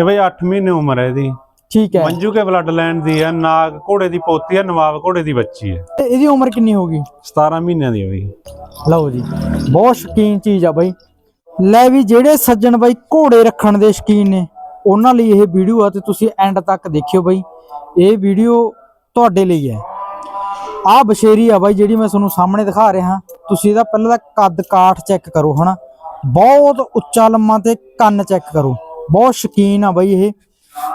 ਇਹ ਬਈ 8 ਮਹੀਨੇ ਉਮਰ ਹੈ ਇਹਦੀ। ਠੀਕ ਹੈ। ਮੰਜੂ ਕੇ ਬਲੱਡ ਲਾਈਨ ਦੀ ਹੈ ਨਾਗ ਘੋੜੇ ਦੀ ਪੋਤੀ ਹੈ ਨਵਾਬ ਘੋੜੇ ਦੀ ਬੱਚੀ ਹੈ। ਤੇ ਇਹਦੀ ਉਮਰ ਕਿੰਨੀ ਹੋਗੀ 17 ਮਹੀਨਿਆਂ ਦੀ ਹੈ ਬਈ ਲਓ ਜੀ ਬਹੁਤ ਸ਼ੌਕੀਨ ਚੀਜ਼ ਆ ਬਾਈ। ਲੈ ਵੀ ਜਿਹੜੇ ਸੱਜਣ ਬਾਈ ਘੋੜੇ ਰੱਖਣ ਦੇ ਸ਼ੌਕੀਨ ਨੇ ਉਹਨਾਂ ਲਈ ਇਹ ਵੀਡੀਓ ਆ ਤੇ ਤੁਸੀਂ ਐਂਡ ਤੱਕ ਦੇਖਿਓ ਬਾਈ। ਇਹ ਵੀਡੀਓ ਤੁਹਾਡੇ ਲਈ ਹੈ। ਆਹ ਬਸ਼ੇਰੀ ਆ ਬਾਈ ਜਿਹੜੀ ਮੈਂ ਤੁਹਾਨੂੰ ਸਾਹਮਣੇ ਦਿਖਾ ਰਿਹਾ ਤੁਸੀਂ ਇਹਦਾ ਪਹਿਲਾਂ ਤਾਂ ਕੱਦ ਕਾਠ ਚੈੱਕ ਕਰੋ ਹਨਾ। ਬਹੁਤ ਉੱਚਾ ਲੰਮਾ ਤੇ ਕੰਨ ਚੈੱਕ ਕਰੋ। ਬਹੁਤ ਸ਼ੌਕੀਨ ਆ ਬਾਈ ਇਹ।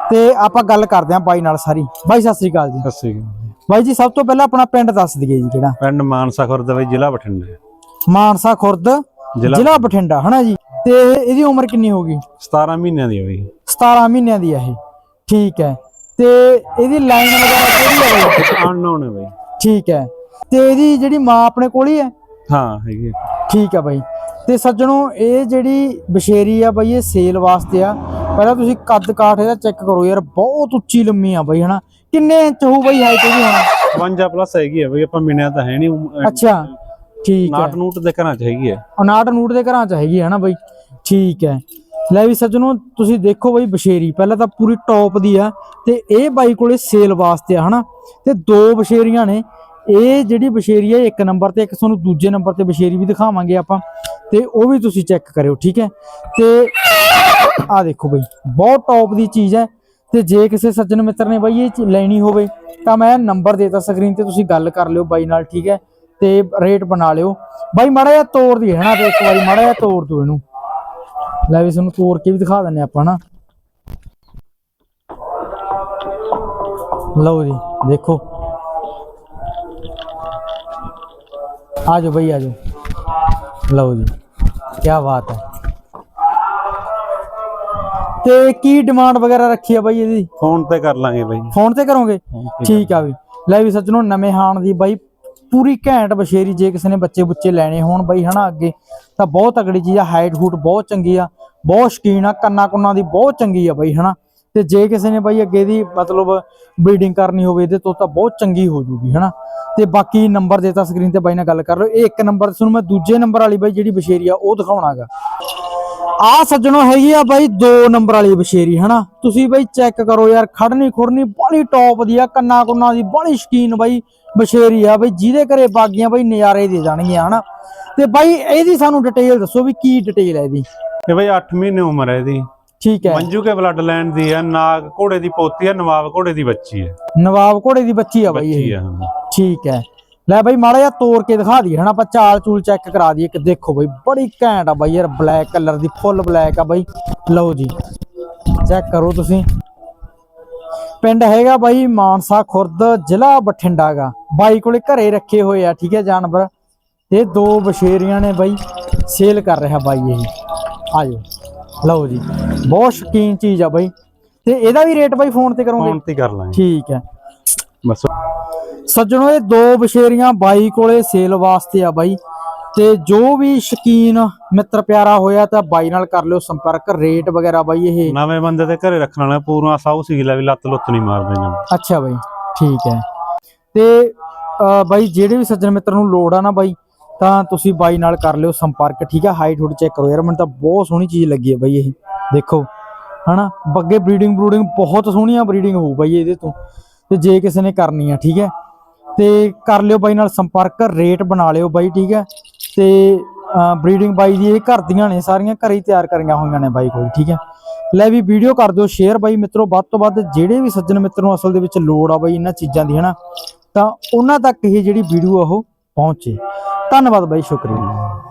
ਤੇ ਆਪਾਂ ਗੱਲ ਕਰਦੇ ਆਂ ਬਾਈ ਨਾਲ ਸਾਰੀ। ਬਾਈ ਸਤਿ ਸ੍ਰੀ ਅਕਾਲ ਜੀ। ਸਤਿ ਸ੍ਰੀ ਅਕਾਲ ਬਾਈ ਜੀ ਸਭ ਤੋਂ ਪਹਿਲਾਂ ਆਪਣਾ ਪਿੰਡ ਦੱਸ ਦਈਏ ਜੀ ਕਿਹੜਾ? ਪਿੰਡ ਮਾਨਸਾ ਖੁਰਦ ਬਈ ਜ਼ਿਲ੍ਹਾ ਬਠਿੰਡਾ। ਮਾਨਸਾ ਖੁਰਦ ਜ਼ਿਲ੍ਹਾ ਬਠਿੰਡਾ। ਹਨਾ ਜੀ? ਤੇ ਇਹਦੀ ਉਮਰ ਕਿੰਨੀ ਹੋ ਗਈ? 17 ਮਹੀਨਿਆਂ ਦੀ ਹੈ ਬਈ। 17 ਮਹੀਨਿਆਂ ਦੀ ਹੈ ਇਹ। ਠੀਕ ਹੈ। ਤੇ ਇਹਦੀ ਲਾਈਨ ਵਗੈਰਾ ਕਿਹੜੀ ਹੈ ਬਾਈ? ਅਨਨੋਨ ਹੈ ਬਈ। ਠੀਕ ਹੈ। ਤੇ ਇਹਦੀ ਜਿਹੜੀ ਮਾਂ ਆਪਣੇ ਕੋਲ ਹੀ ਹੈ? ਹਾਂ ਹੈਗੀ। ਠੀਕ ਹੈ ਬਾਈ। ਤੇ ਸੱਜਣੋ ਇਹ ਜਿਹੜੀ ਬਸ਼ੇਰੀ ਆ ਬਾਈ ਇਹ ਸੇਲ ਵਾਸਤੇ ਆ। ਪਹਿਲਾਂ ਤੁਸੀਂ ਕੱਦ ਕਾਠ ਇਹਦਾ ਚੈੱਕ ਕਰੋ ਯਾਰ ਬਹੁਤ ਉੱਚੀ ਲੰਮੀ ਆ ਬਾਈ ਹਨਾ? ਕਿੰਨੇ ਇੰਚ ਹੋਊ ਬਾਈ ਹਾਈਟ ਇਹਦੀ ਹੁਣ? 52 ਪਲੱਸ ਹੈਗੀ ਹੈ ਬਈ ਆਪਾਂ ਮਿਣਿਆ ਤਾਂ ਹੈ ਨਹੀਂ ਅੱਛਾ ਠੀਕ ਹੈ। ਨਾਟ ਨੂਟ ਦੇ ਘਰਾਂ ਚ ਹੈਗੀ ਹੈ ਉਨਾਟ ਨੂਟ ਦੇ ਘਰਾਂ ਚ ਹੈਗੀ ਹੈ ਨਾ ਬਾਈ? ਠੀਕ ਹੈ। ਲੈ ਵੀ ਸੱਜਣੋ ਤੁਸੀਂ ਦੇਖੋ ਬਾਈ ਬਸ਼ੇਰੀ ਪਹਿਲਾਂ ਤਾਂ ਪੂਰੀ ਟੌਪ ਦੀ ਆ ਤੇ ਇਹ ਬਾਈ ਕੋਲੇ ਸੇਲ ਵਾਸਤੇ ਆ ਹਨਾ? ਤੇ ਦੋ ਬਸ਼ੇਰੀਆਂ ਨੇ। ਇਹ ਜਿਹੜੀ ਬਸ਼ੇਰੀ ਹੈ, ਇੱਕ ਨੰਬਰ ਤੇ, ਇੱਕ ਤੁਹਾਨੂੰ ਦੂਜੇ ਨੰਬਰ ਤੇ ਬਸ਼ੇਰੀ ਵੀ ਦਿਖਾਵਾਂਗੇ ਆਪਾਂ। ਤੇ ਉਹ ਵੀ ਤੁਸੀਂ ਚੈੱਕ ਕਰਿਓ, ਠੀਕ ਹੈ? ਤੇ ਆ ਦੇਖੋ ਬਾਈ, ਬਹੁਤ ਟੌਪ ਦੀ ਚੀਜ਼ ਹੈ। ਤੇ ਜੇ ਕਿਸੇ ਸੱਜਣ ਮਿੱਤਰ ਨੇ ਬਾਈ ਇਹ ਲੈਣੀ ਹੋਵੇ, ਤਾਂ ਮੈਂ ਨੰਬਰ ਦੇਤਾ ਸਕਰੀਨ ਤੇ, ਤੁਸੀਂ ਗੱਲ ਕਰ ਲਿਓ ਬਾਈ ਨਾਲ, ਠੀਕ ਹੈ? ਤੇ ਰੇਟ ਬਣਾ ਲਿਓ। ਬਾਈ, ਮਾੜਾ ਜਿਹਾ ਤੋੜ ਦੀ ਹੈ ਨਾ, ਤੇ ਇੱਕ ਵਾਰੀ ਮਾੜਾ ਜਿਹਾ ਤੋੜ ਦਿਓ ਇਹਨੂੰ। ਲੈ ਵੀ ਤੁਹਾਨੂੰ ਤੋੜ ਕੇ ਵੀ ਦਿਖਾ ਦਿੰਨੇ ਆਪਾਂ ਨਾ। ਲਓ ਜੀ, ਦੇਖੋ। ਆ ਜਾਓ ਬਈ ਆ ਜਾਓ ਲਓ ਜੀ ਕੀ ਬਾਤ ਹੈ। ਤੇ ਕੀ ਡਿਮਾਂਡ ਵਗੈਰਾ ਰੱਖੀ ਆ ਬਾਈ ਇਹਦੀ? ਫੋਨ ਤੇ ਕਰ ਲਾਂਗੇ ਬਈ। ਫੋਨ ਤੇ ਕਰੋਗੇ? ਠੀਕ ਆ ਵੀ ਲੈ ਵੀ ਸੱਜਣੋ ਨਵੇਂ ਹਾਣ ਦੀ ਬਾਈ ਪੂਰੀ ਘੈਂਟ ਬਸ਼ੇਰੀ ਜੇ ਕਿਸੇ ਨੇ ਬੱਚੇ ਬੁੱਚੇ ਲੈਣੇ ਹੋਣ ਬਾਈ ਹਨਾ ਅੱਗੇ ਤਾਂ ਬਹੁਤ ਤਗੜੀ ਚੀਜ਼ ਆ ਹਾਈਟ ਹੂਟ ਬਹੁਤ ਚੰਗੀ ਆ ਬਹੁਤ ਸ਼ਕੀਨ ਆ ਕੰਨਾ ਕੁੰਨਾ ਦੀ ਬਹੁਤ ਚੰਗੀ ਆ ਬਾਈ ਹਨਾ। ਤੇ ਜੇ ਕਿਸੇ ਨੇ ਬਾਈ ਅੱਗੇ ਦੀ ਮਤਲਬ ਬਰੀਡਿੰਗ ਕਰਨੀ ਹੋਵੇ ਇਹਦੇ ਤੋਂ ਤਾਂ ਬਹੁਤ ਚੰਗੀ ਹੋ ਜੂਗੀ ਹਨਾ। ਤੇ ਬਾਕੀ ਨੰਬਰ ਦੇਤਾ ਸਕਰੀਨ ਤੇ ਬਾਈ ਨਾਲ ਗੱਲ ਕਰ ਲਓ। ਇਹ ਇੱਕ ਨੰਬਰ ਤੁਹਾਨੂੰ ਮੈਂ ਦੂਜੇ ਨੰਬਰ ਵਾਲੀ ਬਾਈ ਜਿਹੜੀ ਬਸ਼ੇਰੀ ਆ ਉਹ ਦਿਖਾਉਣਾਗਾ। ਆ ਸੱਜਣੋ ਹੈਗੀ ਆ ਬਾਈ 2 ਨੰਬਰ ਵਾਲੀ ਬਸ਼ੇਰੀ ਹਨਾ? ਤੁਸੀਂ ਬਾਈ ਚੈੱਕ ਕਰੋ ਯਾਰ ਖੜਨੀ ਖੁਰਨੀ ਬੜੀ ਟੌਪ ਦੀ ਆ ਕੰਨਾ ਕੁੰਨਾ ਦੀ ਬੜੀ ਸ਼ਕੀਨ ਬਾਈ ਬਸ਼ੇਰੀ ਆ ਬਾਈ ਜਿਹਦੇ ਘਰੇ ਬਾਗੀਆਂ ਬਾਈ ਨਜ਼ਾਰੇ ਦੇ ਜਾਣਗੀਆਂ ਹਨਾ? ਤੇ ਬਾਈ ਇਹਦੀ ਸਾਨੂੰ ਡਿਟੇਲ ਦੱਸੋ ਵੀ ਕੀ ਡਿਟੇਲ ਹੈ ਇਹਦੀ। ਇਹ ਬਈ 8 ਮਹੀਨੇ ਉਮਰ ਹੈ ਇਹਦੀ। ਠੀਕ ਹੈ। ਮੰਜੂ ਕੇ ਬਲੱਡ ਲਾਈਨ ਦੀ ਹੈ ਨਾਗ ਘੋੜੇ ਦੀ ਪੋਤੀ ਹੈ ਨਵਾਬ ਘੋੜੇ ਦੀ ਬੱਚੀ ਹੈ ਨਵਾਬ ਘੋੜੇ ਦੀ ਬੱਚੀ ਆ ਬਾਈ ਬੱਚੀ ਇਹ ਹੈ ਹਾਂ। ਠੀਕ ਹੈ। ਲੈ ਬਾਈ ਮਾੜਾ ਜਿਹਾ ਤੋੜ ਕੇ ਦਿਖਾ ਦਈਏ ਹਨਾ ਆਪਾਂ ਚਾਲ ਚੂਲ ਚੈੱਕ ਕਰਾ ਦਈਏ। ਕਿ ਦੇਖੋ ਬਾਈ ਬੜੀ ਘੈਂਟ ਆ ਬਾਈ ਯਾਰ ਬਲੈਕ ਕਲਰ ਦੀ ਫੁੱਲ ਬਲੈਕ ਆ ਬਾਈ। ਲਓ ਜੀ ਚੈੱਕ ਕਰੋ ਤੁਸੀਂ। ਪਿੰਡ ਹੈਗਾ ਬਾਈ ਮਾਨਸਾ ਖੁਰਦ ਜ਼ਿਲ੍ਹਾ ਬਠਿੰਡਾ ਗਾ। ਬਾਈ ਕੋਲੇ ਘਰੇ ਰੱਖੇ ਹੋਏ ਆ ਠੀਕ ਹੈ ਜਾਨਵਰ। ਤੇ ਦੋ ਬਸ਼ੇਰੀਆਂ ਨੇ ਬਾਈ ਸੇਲ ਕਰ ਰਿਹਾ ਬਾਈ ਇਹ। ਆਜੋ ਲਓ ਜੀ ਬਹੁਤ ਸ਼ੌਕੀਨ ਚੀਜ਼ ਆ ਬਾਈ। ਤੇ ਇਹਦਾ ਵੀ ਰੇਟ ਬਾਈ ਫੋਨ ਤੇ ਕਰੋਗੇ? ਫੋਨ ਤੇ ਕਰ ਲਾਂਗੇ। ਠੀਕ ਹੈ। ਬਸ। ਸੱਜਣੋ ਇਹ ਦੋ ਬਸ਼ੇਰੀਆਂ ਬਾਈ ਕੋਲੇ ਸੇਲ ਵਾਸਤੇ ਆ ਬਾਈ। ਤੇ ਜੋ ਵੀ ਸ਼ਕੀਨ ਮਿੱਤਰ ਪਿਆਰਾ ਹੋਇਆ ਤਾਂ ਬਾਈ ਨਾਲ ਕਰ ਲਿਓ ਸੰਪਰਕ। ਰੇਟ ਵਗੈਰਾ ਬਾਈ ਇਹ ਨਵੇਂ ਬੰਦੇ ਦੇ ਘਰੇ ਰੱਖਣ ਵਾਲਾ ਪੂਰਾ ਸਾਊ ਸੀਲਾ ਵੀ ਲੱਤ ਲੁੱਤ ਨਹੀਂ ਮਾਰਦੇ ਜਮ ਅੱਛਾ ਬਾਈ ਠੀਕ ਹੈ। ਤੇ ਬਾਈ ਜਿਹੜੇ ਵੀ ਸੱਜਣ ਮਿੱਤਰ ਨੂੰ ਲੋੜ ਆ ਨਾ ਬਾਈ ਤਾਂ ਤੁਸੀਂ ਬਾਈ ਨਾਲ ਕਰ ਲਿਓ ਸੰਪਰਕ। ਠੀਕ ਹੈ ਹਾਈਟ ਹੁੱਡ ਚੈੱਕ ਕਰੋ ਯਾਰ ਮੈਨੂੰ ਤਾਂ ਬਹੁਤ ਸੋਹਣੀ ਚੀਜ਼ ਲੱਗੀ ਹੈ ਬਾਈ ਇਹ। ਦੇਖੋ ਹਨਾ ਬੱਗੇ ਬਰੀਡਿੰਗ ਬਰੂਡਿੰਗ ਬਹੁਤ ਸੋਹਣੀਆਂ ਬਰੀਡਿੰਗ ਹੋਊ ਬਾਈ ਇਹਦੇ ਤੋਂ। ਤੇ ਜੇ ਕਿਸੇ ਨੇ ਕਰਨੀ ਆ ਠੀਕ ਹੈ। ਤੇ ਕਰ ਲਿਓ ਬਾਈ ਨਾਲ ਸੰਪਰਕ ਰੇਟ ਬਣਾ ਲਿਓ ਬਾਈ, ਠੀਕ ਹੈ? ਤੇ ਬਰੀਡਿੰਗ ਬਾਈ ਦੀ ਇਹ ਘਰ ਦੀਆਂ ਨੇ, ਸਾਰੀਆਂ ਘਰੇ ਹੀ ਤਿਆਰ ਕਰੀਆਂ ਹੋਈਆਂ ਨੇ ਬਾਈ ਕੋਲ, ਠੀਕ ਹੈ? ਲੈ ਵੀ ਵੀਡੀਓ ਕਰ ਦਿਓ ਸ਼ੇਅਰ ਬਾਈ ਮਿੱਤਰੋ, ਵੱਧ ਤੋਂ ਵੱਧ ਜਿਹੜੇ ਵੀ ਸੱਜਣ ਮਿੱਤਰ ਨੂੰ ਅਸਲ ਦੇ ਵਿੱਚ ਲੋੜ ਆ ਬਾਈ ਇਹਨਾਂ ਚੀਜ਼ਾਂ ਦੀ, ਹਨਾ? ਤਾਂ ਉਹਨਾਂ ਤੱਕ ਇਹ ਜਿਹੜੀ ਵੀਡੀਓ ਆ ਉਹ ਪਹੁੰਚੇ। ਧੰਨਵਾਦ ਬਾਈ, ਸ਼ੁਕਰੀਆ।